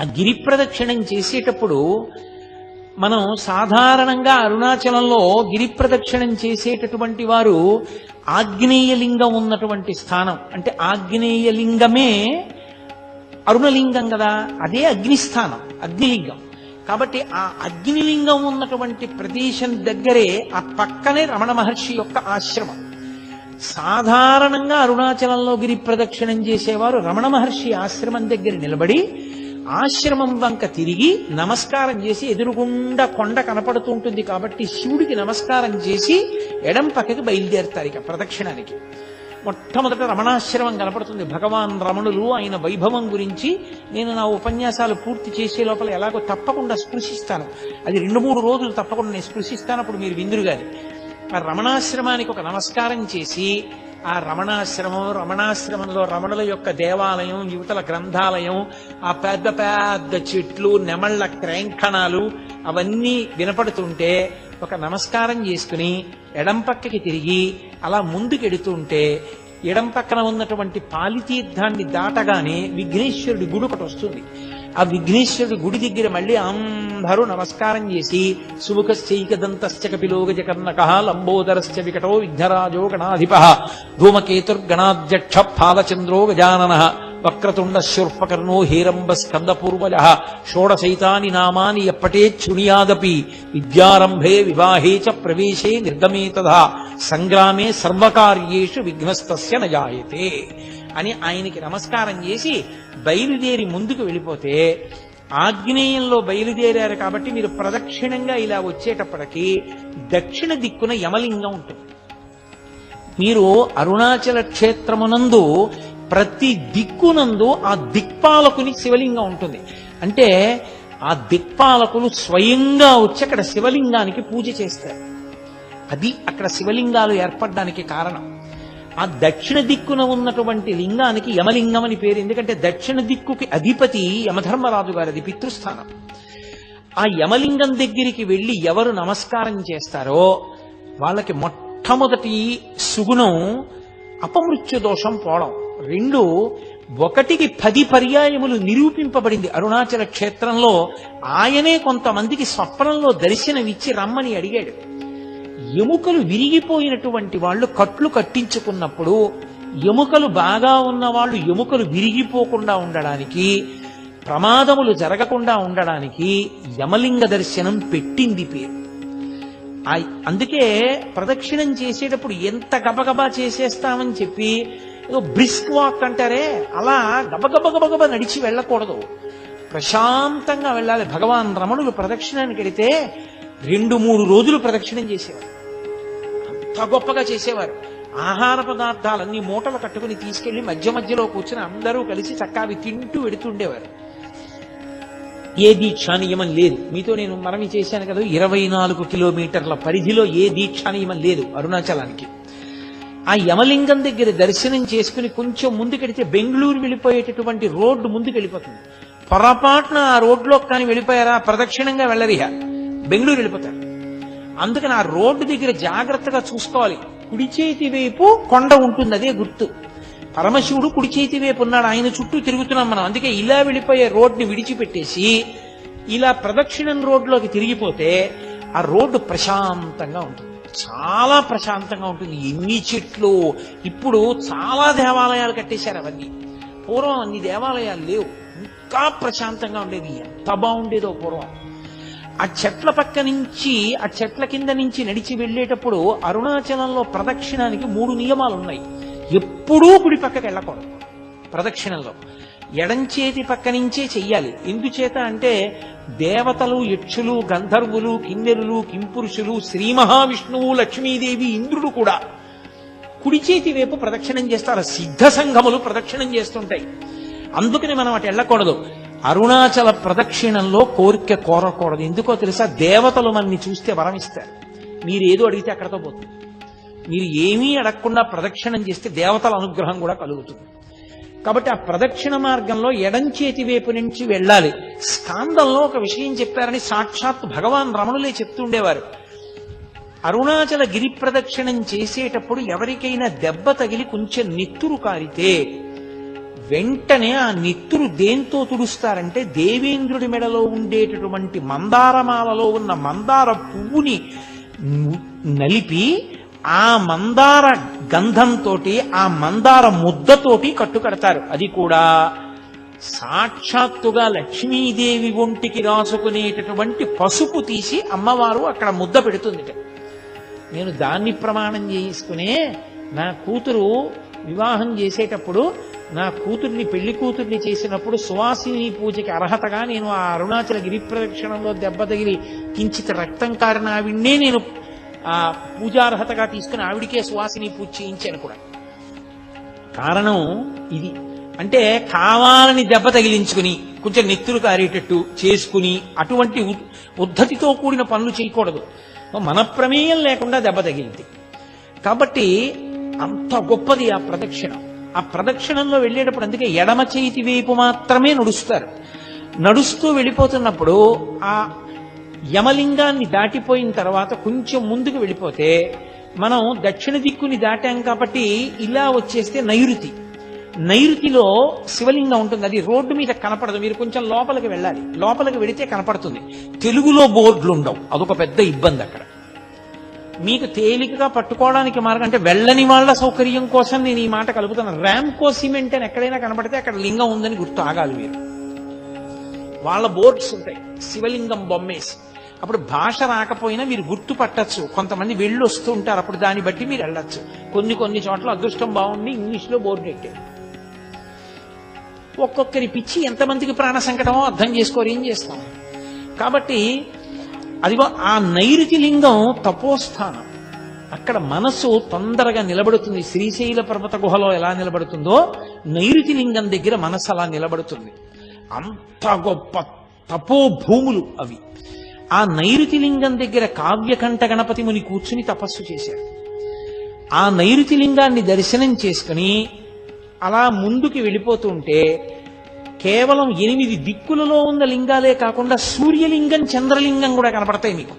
ఆ గిరి ప్రదక్షిణం చేసేటప్పుడు మనం సాధారణంగా అరుణాచలంలో గిరి ప్రదక్షిణం చేసేటటువంటి వారు ఆగ్నేయలింగం ఉన్నటువంటి స్థానం. అంటే ఆగ్నేయలింగమే అరుణలింగం కదా అదే అగ్నిస్థానం అగ్నిలింగం. కాబట్టి ఆ అగ్నిలింగం ఉన్నటువంటి ప్రదేశం దగ్గరే ఆ పక్కనే రమణ మహర్షి యొక్క ఆశ్రమం. సాధారణంగా అరుణాచలంలో గిరి ప్రదక్షిణం చేసేవారు రమణ మహర్షి ఆశ్రమం దగ్గర నిలబడి ఆశ్రమం వంక తిరిగి నమస్కారం చేసి ఎదురుగుండా కొండ కనపడుతూ ఉంటుంది కాబట్టి శివుడికి నమస్కారం చేసి ఎడం పక్కకి బయలుదేరుతారు ఇక ప్రదక్షిణానికి. మొట్టమొదట రమణాశ్రమం కనపడుతుంది. భగవాన్ రమణులు ఆయన వైభవం గురించి నేను నా ఉపన్యాసాలు పూర్తి చేసే లోపల ఎలాగో తప్పకుండా స్పృశిస్తాను. అది రెండు మూడు రోజులు తప్పకుండా నేను స్పృశిస్తాను. అప్పుడు మీరు విందురు గారి ఆ రమణాశ్రమానికి ఒక నమస్కారం చేసి ఆ రమణాశ్రమం రమణాశ్రమంలో రమణుల యొక్క దేవాలయం యువతల గ్రంథాలయం ఆ పెద్ద పెద్ద చెట్లు నెమళ్ళ క్రేంఖణాలు అవన్నీ వినపడుతుంటే ఒక నమస్కారం చేసుకుని ఎడం పక్కకి తిరిగి అలా ముందుకెడుతుంటే ఎడం పక్కన ఉన్నటువంటి పాలితీర్థాన్ని దాటగానే విఘ్నేశ్వరుడి గుడి ఒకటి వస్తుంది. ఆ విఘ్నేశ్వరుడి గుడి దగ్గర మళ్ళీ అందరూ నమస్కారం చేసి సుముఖశ్చైకదంతశ్చ కపిలోగజ కర్ణక లంబోదరశ్చ వికటో విఘ్నరాజో గణాధిప ధూమకేతుర్గణాధ్యక్ష పాలచంద్రో గజానన వక్రతుండ శూర్పకర్ణో హేరంబ స్కందపూర్వజ షోడశైతాని నామాని ఎప్పటే చునియాదపి విద్యారంభే వివాహే చ ప్రవేశే నిర్గమే తథా సంగ్రామే సర్వకార్యేషు విఘ్నస్తస్య నజాయతే అని ఆయనకి నమస్కారం చేసి బయలుదేరి ముందుకు వెళ్ళిపోతే ఆగ్నేయంలో బయలుదేరారు కాబట్టి మీరు ప్రదక్షిణంగా ఇలా వచ్చేటప్పటికి దక్షిణ దిక్కున యమలింగం ఉంటుంది. మీరు అరుణాచల క్షేత్రమునందు ప్రతి దిక్కునందు ఆ దిక్పాలకుని శివలింగం ఉంటుంది. అంటే ఆ దిక్పాలకులు స్వయంగా వచ్చి అక్కడ శివలింగానికి పూజ చేస్తారు. అది అక్కడ శివలింగాలు ఏర్పడడానికి కారణం. ఆ దక్షిణ దిక్కున ఉన్నటువంటి లింగానికి యమలింగం అని పేరు. ఎందుకంటే దక్షిణ దిక్కుకి అధిపతి యమధర్మరాజు గారిది పితృస్థానం. ఆ యమలింగం దగ్గరికి వెళ్ళి ఎవరు నమస్కారం చేస్తారో వాళ్ళకి మొట్టమొదటి సుగుణం అపమృత్యు దోషం పోవడం. రెండు ఒకటికి పది పర్యాయములు నిరూపింపబడింది అరుణాచల క్షేత్రంలో. ఆయనే కొంతమందికి స్వప్నంలో దర్శనమిచ్చి రమ్మని అడిగాడు. ఎముకలు విరిగిపోయినటువంటి వాళ్ళు కట్లు కట్టించుకున్నప్పుడు ఎముకలు బాగా ఉన్న వాళ్ళు ఎముకలు విరిగిపోకుండా ఉండడానికి ప్రమాదములు జరగకుండా ఉండడానికి యమలింగ దర్శనం పెట్టింది పేరు. అందుకే ప్రదక్షిణం చేసేటప్పుడు ఎంత గబగబా చేసేస్తామని చెప్పి ఏదో బ్రిస్క్ వాక్ అంటారే అలా గబగబ నడిచి వెళ్ళకూడదు. ప్రశాంతంగా వెళ్ళాలి. భగవాన్ రమణులు ప్రదక్షిణానికి వెళితే రెండు మూడు రోజులు ప్రదక్షిణం చేసేవారు. అంత గొప్పగా చేసేవారు. ఆహార పదార్థాలన్నీ మూటలు కట్టుకుని తీసుకెళ్ళి మధ్య మధ్యలో కూర్చుని అందరూ కలిసి చక్కా అవి తింటూ వెడుతుండేవారు ఏ దీక్షా నియమం లేదు. మీతో నేను మనవి చేశాను కదా ఇరవై నాలుగు కిలోమీటర్ల పరిధిలో ఏ దీక్షా నియమం లేదు అరుణాచలానికి. ఆ యమలింగం దగ్గర దర్శనం చేసుకుని కొంచెం ముందుకెడితే బెంగళూరు వెళ్ళిపోయేటటువంటి రోడ్డు ముందుకు వెళ్ళిపోతుంది పొరపాటున ఆ రోడ్లో కానీ వెళ్ళిపోయారా? ప్రదక్షిణంగా వెళ్ళరిహ. బెంగళూరు వెళ్ళిపోతారు. అందుకని ఆ రోడ్డు దగ్గర జాగ్రత్తగా చూసుకోవాలి. కుడి చేతి వైపు కొండ ఉంటుంది అదే గుర్తు. పరమశివుడు కుడి చేతి వైపు ఉన్నాడు. ఆయన చుట్టూ తిరుగుతున్నాం మనం. అందుకే ఇలా వెళ్ళిపోయే రోడ్ని విడిచిపెట్టేసి ఇలా ప్రదక్షిణం రోడ్లోకి తిరిగిపోతే ఆ రోడ్డు ప్రశాంతంగా ఉంటుంది. చాలా ప్రశాంతంగా ఉంటుంది. ఎన్ని చెట్లు. ఇప్పుడు చాలా దేవాలయాలు కట్టేశారు అవన్నీ. పూర్వం అన్ని దేవాలయాలు లేవు. ఇంకా ప్రశాంతంగా ఉండేది ఎంత బాగుండేదో పూర్వం. ఆ చెట్ల పక్క నుంచి ఆ చెట్ల కింద నుంచి నడిచి వెళ్ళేటప్పుడు అరుణాచలంలో ప్రదక్షిణానికి మూడు నియమాలు ఉన్నాయి ఎప్పుడూ కుడి పక్కకి వెళ్ళకూడదు. ప్రదక్షిణంలో. ఎడంచేతి పక్క నుంచే చెయ్యాలి. ఎందుచేత అంటే దేవతలు యక్షులు గంధర్వులు కిన్నెరులు కింపురుషులు శ్రీ మహావిష్ణువు లక్ష్మీదేవి ఇంద్రుడు కూడా కుడి చేతి వైపు ప్రదక్షిణం చేస్తారు. సిద్ధ సంఘములు ప్రదక్షిణం చేస్తుంటాయి. అందుకని మనం అటు వెళ్ళకూడదు. అరుణాచల ప్రదక్షిణంలో కోరిక కోరకూడదు. ఎందుకో తెలుసా? దేవతలు మనని చూస్తే వరం ఇస్తారు మీరు ఏదో అడిగితే అక్కడతో పోతుంది. మీరు ఏమీ అడగకుండా ప్రదక్షిణం చేస్తే దేవతల అనుగ్రహం కూడా కలుగుతుంది. కాబట్టి ఆ ప్రదక్షిణ మార్గంలో ఎడం చేతి వైపు నుంచి వెళ్ళాలి. స్కాందంలో ఒక విషయం చెప్పారని సాక్షాత్ భగవాన్ రమణులే చెప్తుండేవారు. అరుణాచల గిరి ప్రదక్షిణం చేసేటప్పుడు ఎవరికైనా దెబ్బ తగిలి కొంచెం నెత్తురు కారితే వెంటనే ఆ నెత్తురు దేంతో తుడుస్తారంటే దేవేంద్రుడి మెడలో ఉండేటటువంటి మందారమాలలో ఉన్న మందార పువ్వుని నలిపి ఆ మందార గంధంతో ఆ మందార ముద్దతోటి కట్టుకడతారు. అది కూడా సాక్షాత్తుగా లక్ష్మీదేవి ఒంటికి రాసుకునేటటువంటి పసుపు తీసి అమ్మవారు అక్కడ ముద్ద పెడుతుంది నేను దాన్ని ప్రమాణం చేసుకునే నా కూతురు వివాహం చేసేటప్పుడు నా కూతుర్ని పెళ్ళి కూతుర్ని చేసినప్పుడు సువాసిని పూజకి అర్హతగా నేను ఆ అరుణాచల గిరి ప్రదక్షిణంలో దెబ్బ తగిలి కించిత రక్తం కారిన ఆవిడ్నే నేను ఆ పూజార్హతగా తీసుకుని ఆవిడికే సువాసిని పూజ చేయించాను కూడా. కారణం ఇది. అంటే కావాలని దెబ్బ తగిలించుకుని కొంచెం నెత్తులు కారేటట్టు చేసుకుని అటువంటి ఉద్- ఉద్ధతితో కూడిన పనులు చేయకూడదు. మన ప్రమేయం లేకుండా దెబ్బ తగిలింది. కాబట్టి అంత గొప్పది ఆ ప్రదక్షిణం. ఆ ప్రదక్షిణంలో వెళ్ళేటప్పుడు అందుకే ఎడమ చేతి వైపు మాత్రమే నడుస్తారు. నడుస్తూ వెళ్ళిపోతున్నప్పుడు ఆ యమలింగాన్ని దాటిపోయిన తర్వాత కొంచెం ముందుకు వెళ్ళిపోతే మనం దక్షిణ దిక్కుని దాటాం కాబట్టి ఇలా వచ్చేస్తే నైరుతి. నైరుతిలో శివలింగం ఉంటుంది. అది రోడ్డు మీద కనపడదు. మీరు కొంచెం లోపలికి వెళ్ళాలి. లోపలికి వెళితే కనపడుతుంది. తెలుగులో బోర్డులు ఉండవు అదొక పెద్ద ఇబ్బంది అక్కడ. మీకు తేలికగా పట్టుకోవడానికి మార్గం అంటే వెళ్ళని వాళ్ళ సౌకర్యం కోసం నేను ఈ మాట కలుపుతాను ర్యాంకో సిమెంట్ అని ఎక్కడైనా కనపడితే అక్కడ లింగం ఉందని గుర్తు ఆగాలి మీరు. వాళ్ళ బోర్డ్స్ ఉంటాయి. శివలింగం బొమ్మేసి. అప్పుడు భాష రాకపోయినా మీరు గుర్తు పట్టచ్చు కొంతమంది వెళ్ళి వస్తూ ఉంటారు. అప్పుడు దాన్ని బట్టి మీరు వెళ్ళొచ్చు. కొన్ని కొన్ని చోట్ల అదృష్టం బాగుండి ఇంగ్లీష్లో బోర్డు పెట్టారు. ఒక్కొక్కరి పిచ్చి ఎంతమందికి ప్రాణ సంకటమో అర్థం చేసుకోరు. ఏం చేస్తాం కాబట్టి అదిగో ఆ నైరుతి లింగం తపోస్థానం. అక్కడ మనస్సు తొందరగా నిలబడుతుంది. శ్రీశైల పర్వత గుహలో ఎలా నిలబడుతుందో నైరుతి లింగం దగ్గర మనసు అలా నిలబడుతుంది. అంత గొప్ప తపో భూములు అవి. ఆ నైరుతి లింగం దగ్గర కావ్యకంఠ గణపతి ముని కూర్చుని తపస్సు చేశారు ఆ నైరుతి లింగాన్ని దర్శనం చేసుకుని అలా ముందుకి వెళ్ళిపోతుంటే కేవలం ఎనిమిది దిక్కులలో ఉన్న లింగాలే కాకుండా సూర్యలింగం చంద్రలింగం కూడా కనపడతాయి మీకు.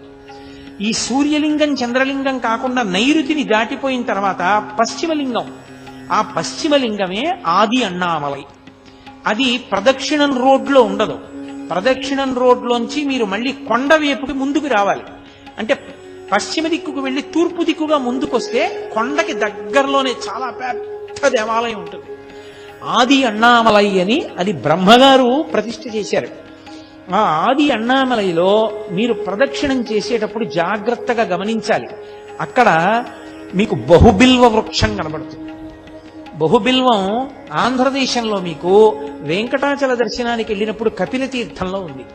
ఈ సూర్యలింగం చంద్రలింగం కాకుండా నైరుతిని దాటిపోయిన తర్వాత పశ్చిమలింగం. ఆ పశ్చిమలింగమే ఆది అన్నామలై. అది ప్రదక్షిణం రోడ్లో ఉండదు. ప్రదక్షిణం రోడ్లోంచి మీరు మళ్ళీ కొండ వైపుకి ముందుకు రావాలి. అంటే పశ్చిమ దిక్కుకు వెళ్ళి తూర్పు దిక్కుగా ముందుకొస్తే కొండకి దగ్గరలోనే చాలా పెద్ద దేవాలయం ఉంటుంది. ఆది అన్నామలై అని అది బ్రహ్మగారు ప్రతిష్ఠ చేశారు. ఆ ఆది అన్నామలైలో మీరు ప్రదక్షిణం చేసేటప్పుడు జాగ్రత్తగా గమనించాలి. అక్కడ మీకు బహుబిల్వ వృక్షం కనబడుతుంది. బహుబిల్వం ఆంధ్రదేశంలో మీకు వెంకటాచల దర్శనానికి వెళ్ళినప్పుడు కపిల తీర్థంలో ఉంది.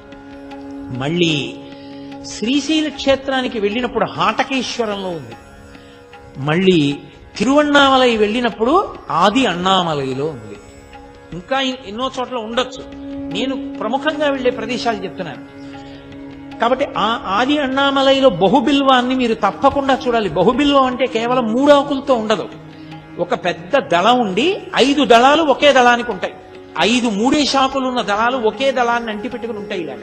మళ్ళీ శ్రీశైల క్షేత్రానికి వెళ్ళినప్పుడు హాటకేశ్వరంలో ఉంది. మళ్ళీ తిరువണ്ണామలై వెళ్ళినప్పుడు ఆది అన్నామలైలో ఉంది. ఇంకా ఎన్నో చోట్ల ఉండొచ్చు. నేను ప్రముఖంగా వెళ్ళే ప్రదేశాలు చెప్తున్నాను. కాబట్టి ఆ ఆది అన్నామలైలో బహుబిల్వాన్ని మీరు తప్పకుండా చూడాలి. బహుబిల్వం అంటే కేవలం మూడు ఆకులతో ఉండదు. ఒక పెద్ద దళం ఉండి ఐదు దళాలు ఒకే దళానికి ఉంటాయి. ఐదు మూడే శాఖలు ఉన్న దళాలు ఒకే దళాన్ని అంటిపెట్టుకుని ఉంటాయి ఇలాగ.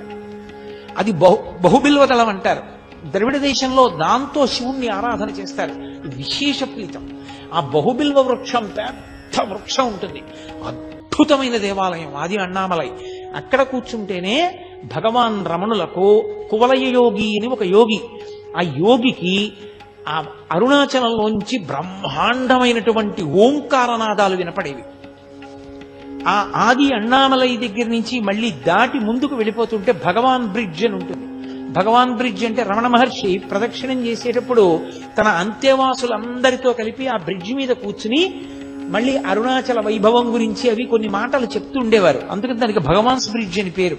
అది బహు బహుబిల్వ దళం అంటారు. ద్రవిడ దేశంలో దాంతో శివుణ్ణి ఆరాధన చేస్తారు. విశేష ఫలితం ఆ బహుబిల్వ వృక్షం పెద్ద వృక్షం ఉంటుంది. అద్భుతమైన దేవాలయం ఆది అన్నామలై. అక్కడ కూర్చుంటేనే భగవాన్ రమణులకు కువలయ యోగి అని ఒక యోగి. ఆ యోగికి ఆ అరుణాచలంలోంచి బ్రహ్మాండమైనటువంటి ఓంకారనాదాలు వినపడేవి. ఆ ఆది అన్నామలై దగ్గర నుంచి మళ్ళీ దాటి ముందుకు వెళ్ళిపోతుంటే భగవాన్ బ్రిడ్జ్ అని ఉంటుంది. భగవాన్ బ్రిడ్జ్ అంటే రమణ మహర్షి ప్రదక్షిణం చేసేటప్పుడు తన అంత్యవాసులందరితో కలిపి ఆ బ్రిడ్జ్ మీద కూర్చుని మళ్ళీ అరుణాచల వైభవం గురించి అవి కొన్ని మాటలు చెప్తూ ఉండేవారు అందుకని దానికి భగవాన్స్ బ్రిడ్జ్ అని పేరు.